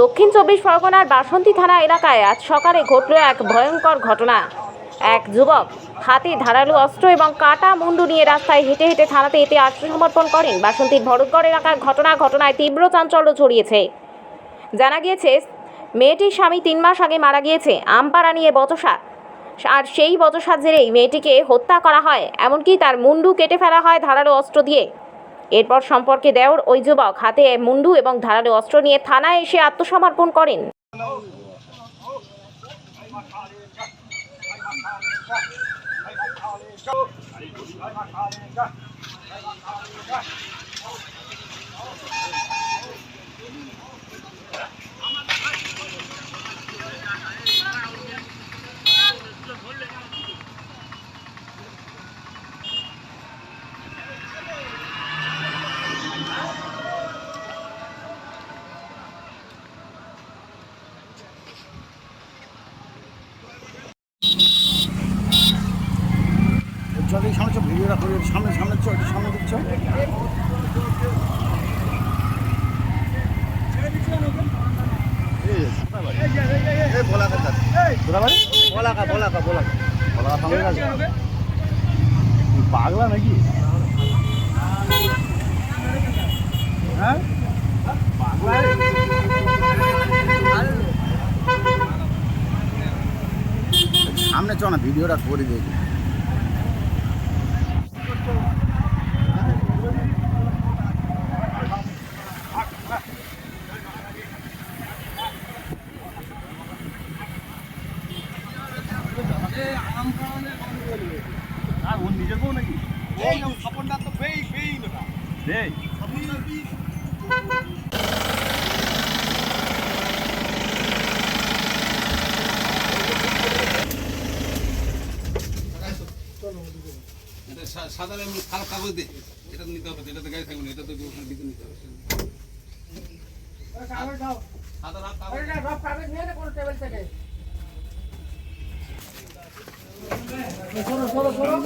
দক্ষিণ চব্বিশ পরগনার বাসন্তী থানা এলাকায় আজ সকালে ঘটল এক ভয়ঙ্কর ঘটনা। এক যুবক হাতে, ধারালো অস্ত্র এবং কাটা মুন্ডু নিয়ে রাস্তায় হেঁটে হেঁটে থানাতে এতে আত্মসমর্পণ করেন। বাসন্তীর ভরতগড় এলাকার ঘটনা ঘটনায় তীব্র চাঞ্চল্য ছড়িয়েছে। জানা গিয়েছে, মেয়েটির স্বামী তিন মাস আগে মারা গিয়েছে আমপাড়া নিয়ে বচসা। আর সেই বচসার জেরেই মেয়েটিকে হত্যা করা হয়, এমনকি তার মুন্ডু কেটে ফেলা হয় ধারালো অস্ত্র দিয়ে। এরপর সম্পর্কে দেওর ওই যুবক হাতে মুন্ডু এবং ধারালো অস্ত্র নিয়ে থানায় এসে আত্মসমর্পণ করেন। যদি সামনে ভিডিওটা করে সামনে সামনে চো একটু সামনে দিচ্ছ পাগলা নাকি হ্যাঁ সামনে চ না ভিডিওটা করে দেখি আর ওর নিজের বউ নাকি? এই স্বপনটা তো পেই পেই না। দেই। এটা সা- সাধারণ এমনি খারাপ কাগজ। দে এটা তো নিতে হবে এটা তো গাড়ি থাকবে না এটা তো ওখানে দিতে নিতে হবে। সাধারণ কাগজ ¿Solo, solo, solo?